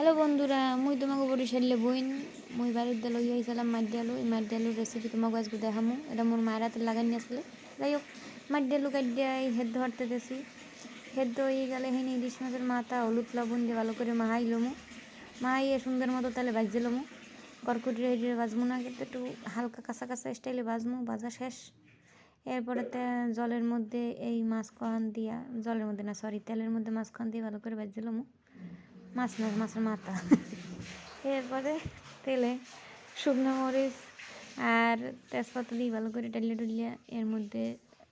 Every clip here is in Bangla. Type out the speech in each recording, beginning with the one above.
হ্যালো বন্ধুরা, মুই তোমাকে বরিশালে বইন। মুই বাড়ির দিয়ে লই আইছিলাম মাটি আলু এই মাটি আলুর রেসিপি তোমাকে আজকে দেখামু। এটা মোর মায়ের হাতে লাগানি আসলে। যাই হোক মাটি আলু কাটিয়ে এই হেদ্দ হাঁটতে দিয়েছি হেদ্দ হয়ে গেলে হেন ইলিশ মাছের মাথা, হলুদ, লবণ দিয়ে ভালো করে মাহাই লমু। মাহাইয়ে সুন্দর মতো তাহলে ভাজতে লমু। কড়কুটি রেডি ভাজমু না, কিন্তু একটু হালকা কাঁচা কাঁচা স্টাইলে ভাজমু বাজা শেষ। এরপরে জলের মধ্যে এই মাছ কহান দিয়া, জলের মধ্যে না সরি তেলের মধ্যে মাছ কহান দিয়ে ভালো করে ভাজতে লমু। মাছ না মাছের মাথা। এরপরে তেলে শুকনো মরিচ আর তেজপাতা দিয়ে ভালো করে ডালিয়া, ডুলিয়ে, এর মধ্যে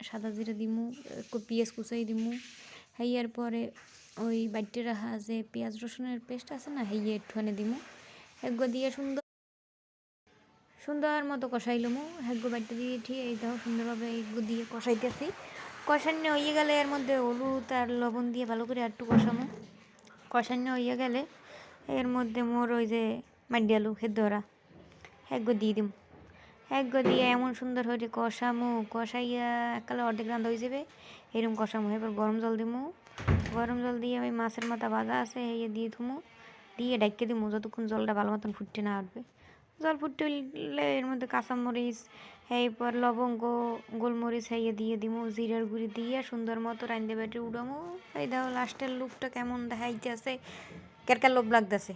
সাদা জিরে দিমু পেঁয়াজ কুচাই দিমু। হেয়ার পরে ওই বাড়িতে রাখা যে পেঁয়াজ রসুনের পেস্ট আছে না হেয়ে একটুখানি দিমু। এগুলো দিয়ে সুন্দর সুন্দর মতো কষাই লমু। হেগো বাড়িতে দিয়ে ঠিক এই দাও সুন্দরভাবে এইগুলো দিয়ে কষাইতেছি। কষানো হয়ে গেলে এর মধ্যে হলুদ আর লবণ দিয়ে ভালো করে একটু কষামু। কষানো হয়ে গেলে এর মধ্যে মোর ওই যে মাড্ডি আলু হেদ্দরা একগো দিয়ে দিম। একগো দিয়ে এমন সুন্দর হয়ে কষামু, কষাইয়া এককালে অর্ধেক রান্ধা হয়ে যাবে এরকম কষামু। এবার গরম জল দিমু। গরম জল দিয়ে ওই মাছের মাথা বাঁধা আছে এই দিয়ে থুমু দিয়ে ডাইকে দিমু, যতক্ষণ জলটা ভালো মতন ফুটতে না উঠবে জল ফুটতে উঠলে এর মধ্যে কাঁচামরিচ এরপর লবঙ্গ, গোলমরিচ হাইয়ে দিয়ে দিমু, জিরার গুঁড়ি দিয়ে সুন্দর মতো রান্ধে বেটে উড়ামু। এই দেখো লাস্টের লুকটা কেমন দেখাইতেছে। কেরকার লোভ লাগতেছে।